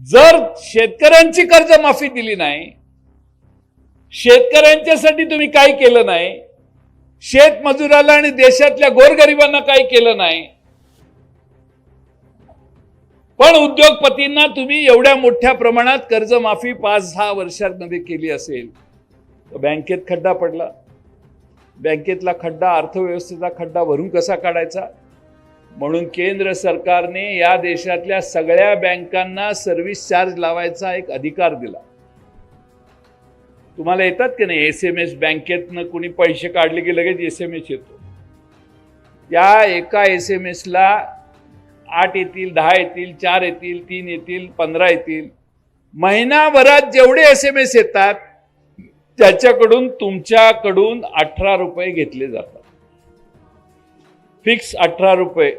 जर शेतकऱ्यांची कर्जमाफी दिली नाही शेतकऱ्यांच्यासाठी तुम्ही काही केलं नाही शेतमजुराला आणि देशातल्या गोरगरिबांना काही केलं नाही पण उद्योगपतींना तुम्ही एवढ्या मोठ्या प्रमाणात कर्जमाफी पाच सहा वर्षांमध्ये केली असेल तर बँकेत खड्डा पडला. बँकेतला खड्डा अर्थव्यवस्थेचा खड्डा भरून कसा काढायचा? म्हणून केंद्र सरकारने या देशातल्या सगळ्या बँकांना सर्व्हिस चार्ज लावायचा एक अधिकार दिला. तुम्हाला येतात की नाही? एस एम एस बँकेतनं कोणी पैसे काढले की लगेच एस एम एस येतो. या एका एस एम एसला आठ येतील दहा येतील चार येतील तीन येतील पंधरा येतील. महिनाभरात जेवढे एस एम एस येतात त्याच्याकडून तुमच्याकडून अठरा रुपये घेतले जातात. फिक्स अठरा रुपये.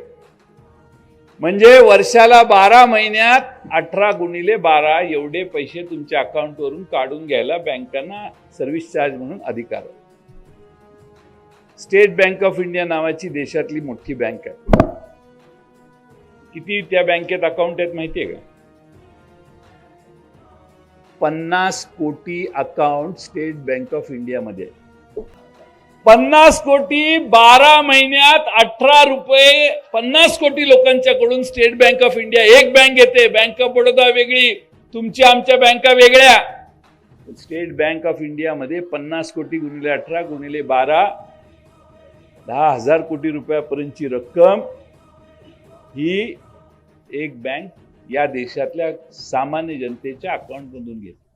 म्हणजे वर्षाला बारा महिन्यात अठरा गुणिले बारा एवढे पैसे तुमच्या अकाउंटवरून काढून घ्यायला बँकांना सर्व्हिस चार्ज म्हणून अधिकार स्टेट बँक ऑफ इंडिया नावाची देशातली मोठी बँक आहे. किती त्या बँकेत अकाउंट आहेत माहिती आहे का? पन्नास कोटी अकाउंट स्टेट बँक ऑफ इंडियामध्ये आहे पन्नास कोटी बारा महिन्यात अठरा रुपये पन्नास कोटी लोकांच्याकडून स्टेट बँक ऑफ इंडिया एक बँक येते बँक ऑफ बडोदा वेगळी तुमची आमच्या बँका वेगळ्या. स्टेट बँक ऑफ इंडियामध्ये पन्नास कोटी गुणिले अठरा गुणिले बारा दहा हजार कोटी रुपयापर्यंतची रक्कम ही एक बँक या देशातल्या सामान्य जनतेच्या अकाउंटमधून घेते.